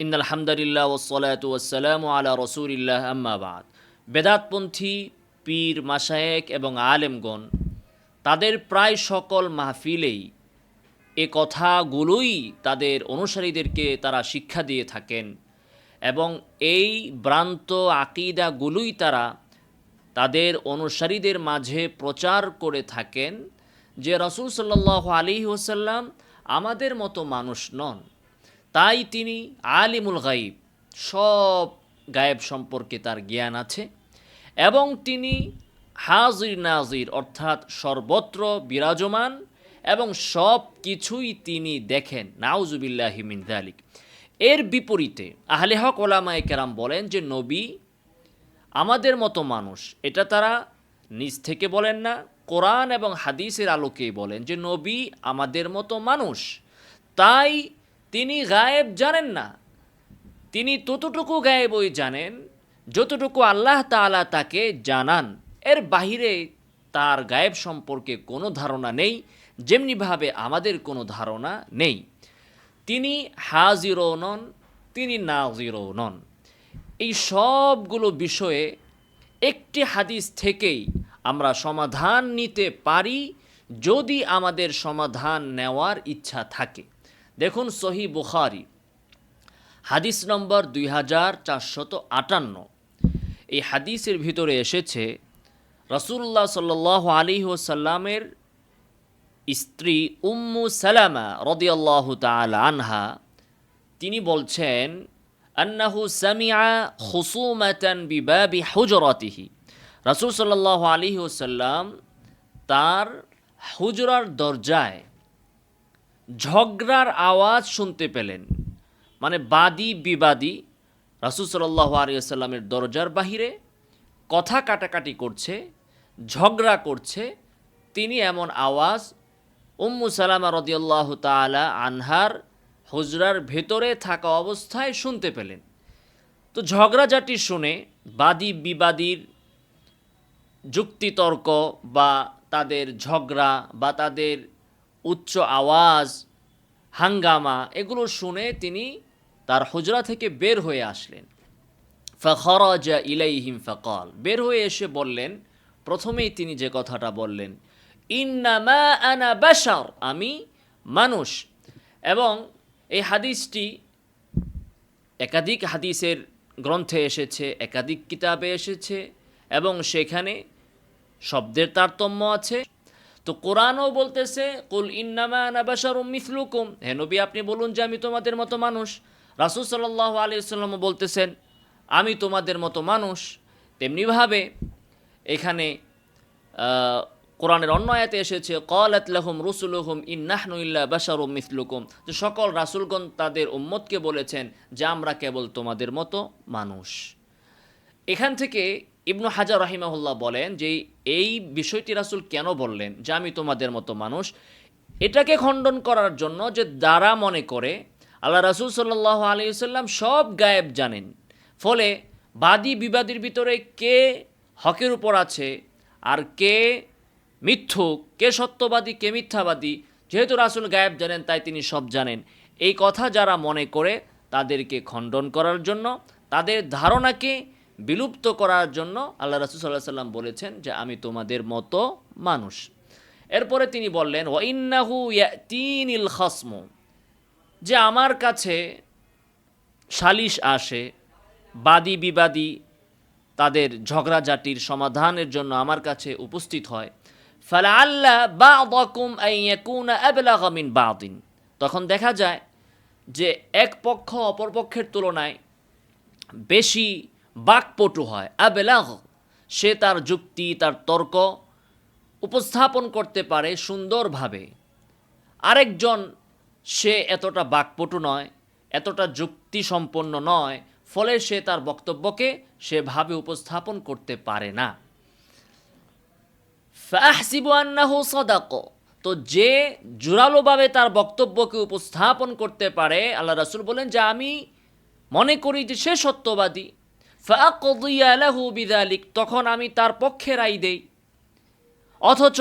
In আলহামদুলিল্লাহ ওসলাত ওসালাম আলা রসুলিল্লাহ আম্মাবাদ বেদাতপন্থী, পীর মাসায়েক এবং আলেমগণ, তাদের প্রায় সকল মাহফিলেই এ কথাগুলোই তাদের অনুসারীদেরকে তারা শিক্ষা দিয়ে থাকেন এবং এই ভ্রান্ত আকিদাগুলোই তারা তাদের অনুসারীদের মাঝে প্রচার করে থাকেন যে রসুল সাল্লাহ আলী আমাদের মতো মানুষ নন। তাই তিনি আলিমুল গাইব সব গায়েব সম্পর্কে তার জ্ঞান আছে এবং তিনি হাজির নাজির, অর্থাৎ সর্বত্র বিরাজমান এবং সব কিছুই তিনি দেখেন। নাউজুবিল্লাহিমিন দালিক এর বিপরীতে আহলে হক ওলামায়ে কেরাম বলেন যে, নবী আমাদের মতো মানুষ, এটা তারা নিজ থেকে বলেন না, কোরআন এবং হাদিসের আলোকেই বলেন যে, নবী আমাদের মতো মানুষ। তাই তিনি গায়েব জানেন না। তিনি ততটুকু গায়েবই জানেন যতটুকু আল্লাহ তাআলা তাকে জানান। এর বাহিরে তার গায়েব সম্পর্কে কোনো ধারণা নেই, যেমনিভাবে আমাদের কোনো ধারণা নেই। তিনি হাজিরও নন, তিনি নাজিরও নন। এই সবগুলো বিষয়ে একটি হাদিস থেকেই আমরা সমাধান নিতে পারি যদি আমাদের সমাধান নেওয়ার ইচ্ছা থাকে। দেখুন সহি বুখারি, হাদিস নম্বর দুই হাজার চারশত আটান্ন। এই হাদিসের ভিতরে এসেছে রসুল্লাহ সাল আলী ওসাল্লামের স্ত্রী উম্মু সালামা রদিয়াল্লাহ তাল আনহা, তিনি বলছেন, আন্নাহু সামিয়া খুসুমাতান বিবাবি হুজরাতিহি। রাসূল সাল্লাল্লাহু আলাইহি ওসাল্লাম তার হুজরার দরজায় ঝগড়ার আওয়াজ শুনতে পেলেন। মানে বাদী বিবাদী আলাইহি ওসাল্লামের দরজার বাহিরে কথা কাটাকাটি করছে, ঝগড়া করছে। তিনি এমন আওয়াজ উম্মু সালামা রদিয়াল্লাহ তালা আনহার হুজরার ভেতরে থাকা অবস্থায় শুনতে পেলেন। তো ঝগড়া ঝগড়াঝাটি শুনে বাদী বিবাদীর যুক্তিতর্ক বা তাদের ঝগড়া বা তাদের উচ্চ আওয়াজ, হাঙ্গামা, এগুলো শুনে তিনি তার হুজরা থেকে বের হয়ে আসলেন। ফখরাজা ইলাইহিম ফকল। বের হয়ে এসে বললেন, প্রথমেই তিনি যে কথাটা বললেন ইন্নামা আনা বাশার আমি মানুষ। এবং এই হাদিসটি একাধিক হাদিসের গ্রন্থে এসেছে, একাধিক কিতাবে এসেছে, এবং সেখানে শব্দের তারতম্য আছে। তো কোরআনও বলতেছে, কুল ইন্নামা মিথলুকুম হে নবী, আপনি বলুন যে আমি তোমাদের মতো মানুষ। রাসুল সাল্লাহ আলি সাল্লাম বলতেছেন, আমি তোমাদের মতো মানুষ। তেমনিভাবে এখানে কোরআনের অন্য আয়াতে এসেছে কল আতলাহুম রসুলহুম ইন্নাহনু ইল্লা বাশারুম মিসলুকুম। যে সকল রাসুলগণ তাদের উম্মতকে বলেছেন যে, আমরা কেবল তোমাদের মতো মানুষ। এখান থেকে ইবনু হাজার রাহিমাহুল্লাহ বলেন যে, এই বিষয়টি রাসুল কেন বললেন? যে আমি তোমাদের মতো মানুষ? এটাকে খণ্ডন করার জন্য যে দ্বারা মনে করে, আল্লাহ রাসুল সাল্লাহ আলী সাল্লাম সব গায়েব জানেন। ফলে বাদী বিবাদীর ভিতরে কে হকের উপর আছে আর কে মিথ্যুক, কে সত্যবাদী, কে মিথ্যাবাদী, যেহেতু রাসুল গায়েব জানেন, তাই তিনি সব জানেন। এই কথা যারা মনে করে, তাদেরকে খণ্ডন করার জন্য তাদের ধারণাকে বিলুপ্ত করার জন্য আল্লাহ রাসুল সাল্লাহ সাল্লাম বলেছেন যে আমি তোমাদের মতো মানুষ। এরপরে তিনি বললেন, ওয়াইন্নাহু ইয়াতিনিল খাসমু যে আমার কাছে সালিশ আসে, বাদী বিবাদী তাদের ঝগড়াঝাটির সমাধানের জন্য আমার কাছে উপস্থিত হয়। ফালা আল্লাহ বা দকুম মিন বাদিন। তখন দেখা যায় যে এক পক্ষ অপর পক্ষের তুলনায় বেশি বাকপটু হয় আবেলাহ সে তার যুক্তি, তার তর্ক উপস্থাপন করতে পারে সুন্দরভাবে। আরেকজন, সে এতটা বাকপটু নয়, এতটা যুক্তি সম্পন্ন নয়, ফলে সে তার বক্তব্যকে সেভাবে উপস্থাপন করতে পারে না। ফাহসিবু সদাক। তো যে জোরালোভাবে তার বক্তব্যকে উপস্থাপন করতে পারে, আল্লাহ রাসুল বলেন যে, আমি মনে করি যে সে সত্যবাদী। ফাকদিয়ালাহু বিদালিক, তখন আমি তার পক্ষে রায় দেই। অথচ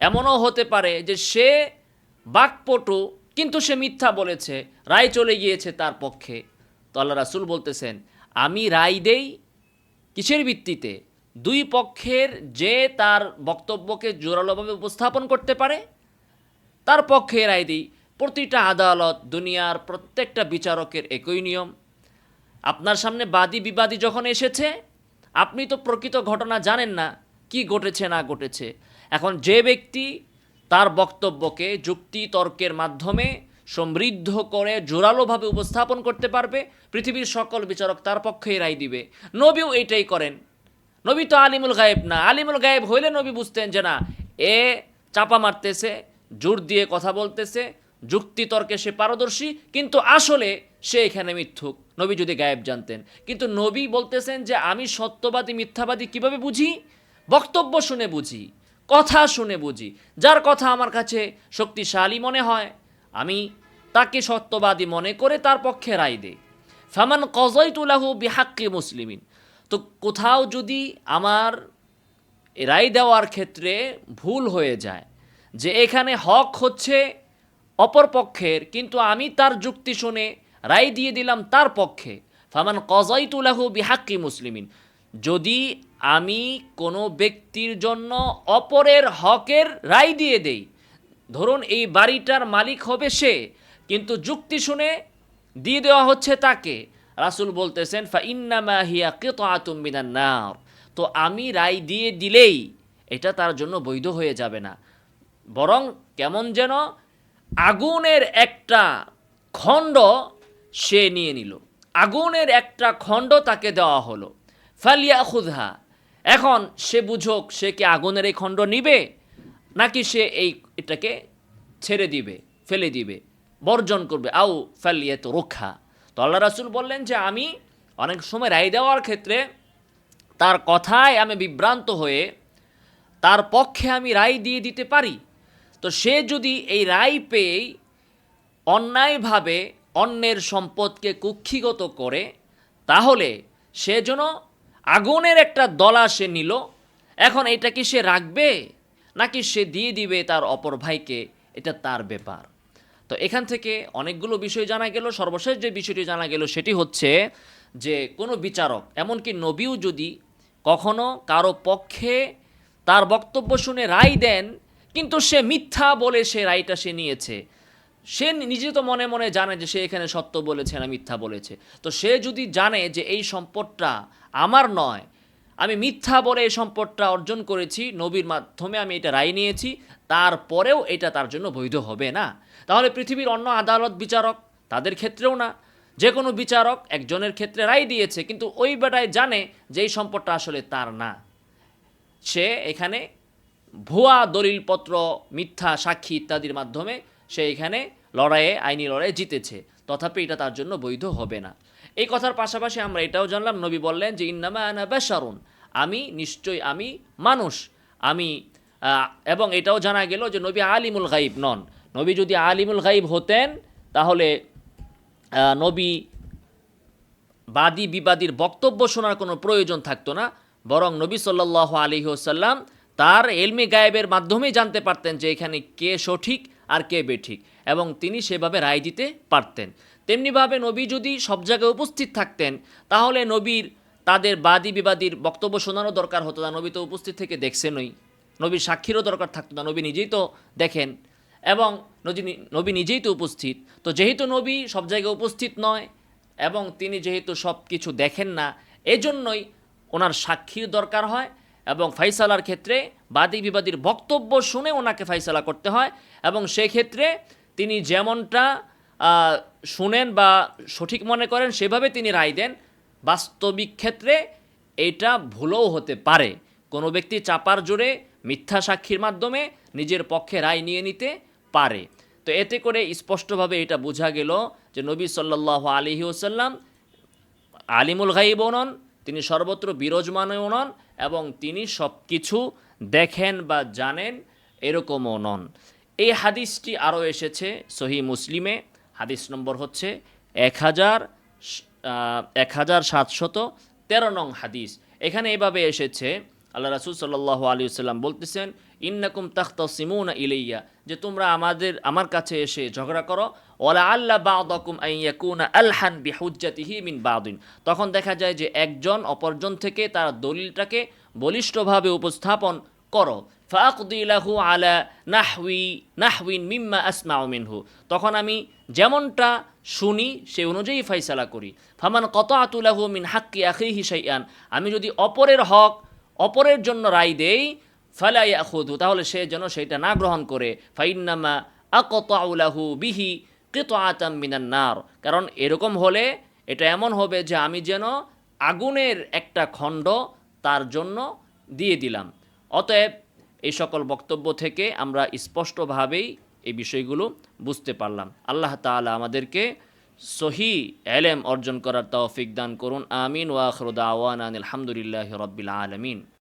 এমনও হতে পারে যে সে বাকপটু, কিন্তু সে মিথ্যা বলেছে, রায় চলে গিয়েছে তার পক্ষে। তো আল্লাহ রাসুল বলতেছেন, আমি রায় দেই কিসের ভিত্তিতে? দুই পক্ষের যে তার বক্তব্যকে জোরালোভাবে উপস্থাপন করতে পারে, তার পক্ষে রায় দিই। প্রতিটা আদালত, দুনিয়ার প্রত্যেকটা বিচারকের একই নিয়ম। আপনার সামনে বাদী বিবাদী যখন এসেছে, আপনি তো প্রকৃত ঘটনা জানেন না কি ঘটেছে, না ঘটেছে। এখন যে ব্যক্তি তার বক্তব্যকে যুক্তি তর্কের মাধ্যমে সমৃদ্ধ করে জোরালোভাবে উপস্থাপন করতে পারবে, পৃথিবীর সকল বিচারক তার পক্ষেই রায় দিবে। নবীও এইটাই করেন। নবী তো আলিমুল গায়েব না। আলিমুল গায়েব হইলে নবী বুঝতেন যে না, এ চাপা মারতেছে, জোর দিয়ে কথা বলতেছে, যুক্তি তর্কে সে পারদর্শী, কিন্তু আসলে সে এখানে মিথ্যুক। নবী যদি গায়েব জানতেন। কিন্তু নবী বলতেছেন যে, আমি সত্যবাদী, মিথ্যাবাদী কীভাবে বুঝি? বক্তব্য শুনে বুঝি, কথা শুনে বুঝি। যার কথা আমার কাছে শক্তিশালী মনে হয়, আমি তাকে সত্যবাদী মনে করে তার পক্ষে রায় দেই। ফামান কজয়তুলাহু বিহাক্কি মুসলিমিন। তো কোথাও যদি আমার রায় দেওয়ার ক্ষেত্রে ভুল হয়ে যায় যে, এখানে হক হচ্ছে অপর পক্ষের, কিন্তু আমি তার যুক্তি শুনে রায় দিয়ে দিলাম তার পক্ষে। ফামান কজাইতুলাহু বিহাক্কি মুসলিমিন। যদি আমি কোনো ব্যক্তির জন্য অপরের হকের রায় দিয়ে দেই, ধরুন এই বাড়িটার মালিক হবে সে, কিন্তু যুক্তি শুনে দিয়ে দেওয়া হচ্ছে তাকে, রাসুল বলতেছেন, ফা ইন্নামা হিয়া কিতাতুম মিনান নার। তো আমি রায় দিয়ে দিলেই এটা তার জন্য বৈধ হয়ে যাবে না। বরং কেমন যেন আগুনের একটা খণ্ড সে নিয়ে নিল। আগুনের একটা খণ্ড তাকে দেওয়া হলো। ফালিয়া খুদহা, এখন সে বুঝুক সে কি আগুনের এই খণ্ড নিবে, নাকি সে এই এটাকে ছেড়ে দিবে, ফেলে দিবে, বর্জন করবে। আউ ফালিয়ে তো রক্ষা তো আল্লাহ রাসুল বললেন যে, আমি অনেক সময় রায় দেওয়ার ক্ষেত্রে তার কথায় আমি বিভ্রান্ত হয়ে তার পক্ষে আমি রায় দিয়ে দিতে পারি। তো সে যদি এই রায় পেয়েই অন্যায়ভাবে অন্যের সম্পদকে কুক্ষিগত করে, তাহলে সে যেন আগুনের একটা দলা সে নিল। এখন এটা কি সে রাখবে, নাকি সে দিয়ে দিবে তার অপর ভাইকে? এটা তার ব্যাপার। তো এখান থেকে অনেকগুলো বিষয় জানা গেল। সর্বশেষ যে বিষয়টি জানা গেল সেটি হচ্ছে যে, কোনো বিচারক, এমনকি নবীও যদি কখনো কারও পক্ষে তার বক্তব্য শুনে রায় দেন, কিন্তু সে মিথ্যা বলে সে রায়টা সে নিয়েছে। সে নিজে তো মনে মনে জানে যে সে এখানে সত্য বলেছে না মিথ্যা বলেছে। তো সে যদি জানে যে এই সম্পদটা আমার নয়, আমি মিথ্যা বলে এই সম্পদটা অর্জন করেছি, নবীর মাধ্যমে আমি এটা রায় নিয়েছি, তারপরেও এটা তার জন্য বৈধ হবে না। তাহলে পৃথিবীর অন্য আদালত বিচারক তাদের ক্ষেত্রেও না। যে কোনো বিচারক একজনের ক্ষেত্রে রায় দিয়েছে, কিন্তু ওই বেটায় জানে যে এই সম্পদটা আসলে তার না। সে এখানে ভুয়া দলিলপত্র, মিথ্যা সাক্ষী ইত্যাদির মাধ্যমে সে এখানে লড়াইয়ে, আইনি লড়াইয়ে জিতেছে। তথাপি এটা তার জন্য বৈধ হবে না। এই কথার পাশাপাশি আমরা এটাও জানলাম, নবী বললেন যে, ইন্নামা আনা বেশারুন। আমি নিশ্চয়ই, আমি মানুষ। আমি এবং এটাও জানা গেল যে, নবী আলিমুল গাইব নন। নবী যদি আলিমুল গাইব হতেন, তাহলে নবী বাদী বিবাদীর বক্তব্য শোনার কোনো প্রয়োজন থাকতো না। বরং নবী সাল্লাহ আলী ওসাল্লাম তার এলমি গায়েবের মাধ্যমেই জানতে পারতেন যে, এখানে কে সঠিক আর কে বেঠিক এবং তিনি সেভাবে রায় দিতে পারতেন। তেমনিভাবে নবী যদি সব জায়গায় উপস্থিত থাকতেন, তাহলে নবীর তাদের বাদী বিবাদীর বক্তব্য শোনানো দরকার হতো না। নবী তো উপস্থিত থেকে দেখছেনই। নবীর সাক্ষীরও দরকার থাকতো না। নবী নিজেই তো দেখেন। এবং নবী নিজেই তো উপস্থিত। তো যেহেতু নবী সব জায়গায় উপস্থিত নয় এবং তিনি যেহেতু সব কিছু দেখেন না, এজন্যই ওনার সাক্ষীর দরকার হয় এবং ফাইসালার ক্ষেত্রে বাদী বিবাদীর বক্তব্য শুনে ওনাকে ফাইসালা করতে হয় এবং সেক্ষেত্রে তিনি যেমনটা শুনেন বা সঠিক মনে করেন, সেভাবে তিনি রায় দেন। বাস্তবিক ক্ষেত্রে এটা ভুলও হতে পারে। কোনো ব্যক্তি চাপার জোরে মিথ্যা সাক্ষীর মাধ্যমে নিজের পক্ষে রায় নিয়ে নিতে পারে। তো এতে করে স্পষ্টভাবে এটা বোঝা গেল যে নবী সাল্লাহ আলহি ওসাল্লাম আলিমুল গাইবও নন, তিনি সর্বত্র বিরাজমানও নন এবং তিনি সব কিছু দেখেন বা জানেন এরকমও নন। এই হাদিসটি আরও এসেছে সহি মুসলিমে। হাদিস নম্বর হচ্ছে এক হাজার এক হাজার সাতশত তেরো নং হাদিস। এখানে এভাবে এসেছে আল্লাহ রাসুল সাল্লাহ আলী সাল্লাম বলতেছেন, ইন্নাকুম তাখতাসিমুন ইলাইয়া যে তোমরা আমাদের, আমার কাছে এসে ঝগড়া করো ওয়ালা আল্লাহ বাদাকুম আইয়াকুনা আলহান বিহুজ্জাতিহি মিন বাদিন তখন দেখা যায় যে একজন অপরজন থেকে তার দলিলটাকে বলিষ্ঠভাবে উপস্থাপন করো ফাকদি লাহু আলা নাহউই নাহউইন মিম্মা আসমাউ মিনহু তখন আমি যেমনটা শুনি সে অনুযায়ী ফাইসালা করি, ফামান কতাতু লাহু মিন হাক্কি আখিহি শাইআন আমি যদি অপরের হক অপরের জন্য রায় দেই, ফালা ইয়াখুদু তাহলে সে যেন সেটা না গ্রহণ করে। ফাইন্নামা আকতাউ লাহু বিহি কিতআতাম মিনান নার। কারণ এরকম হলে এটা এমন হবে যে আমি যেন আগুনের একটা খণ্ড তার জন্য দিয়ে দিলাম। অতএব এই সকল বক্তব্য থেকে আমরা স্পষ্টভাবেই এই বিষয়গুলো বুঝতে পারলাম। আল্লাহ তাআলা আমাদেরকে সহি এলেম অর্জন করার তৌফিক দান করুন। আমিন ওয়াখরুদ আওয়ান আলহামদুলিল্লাহ রব্বিল আলমিন।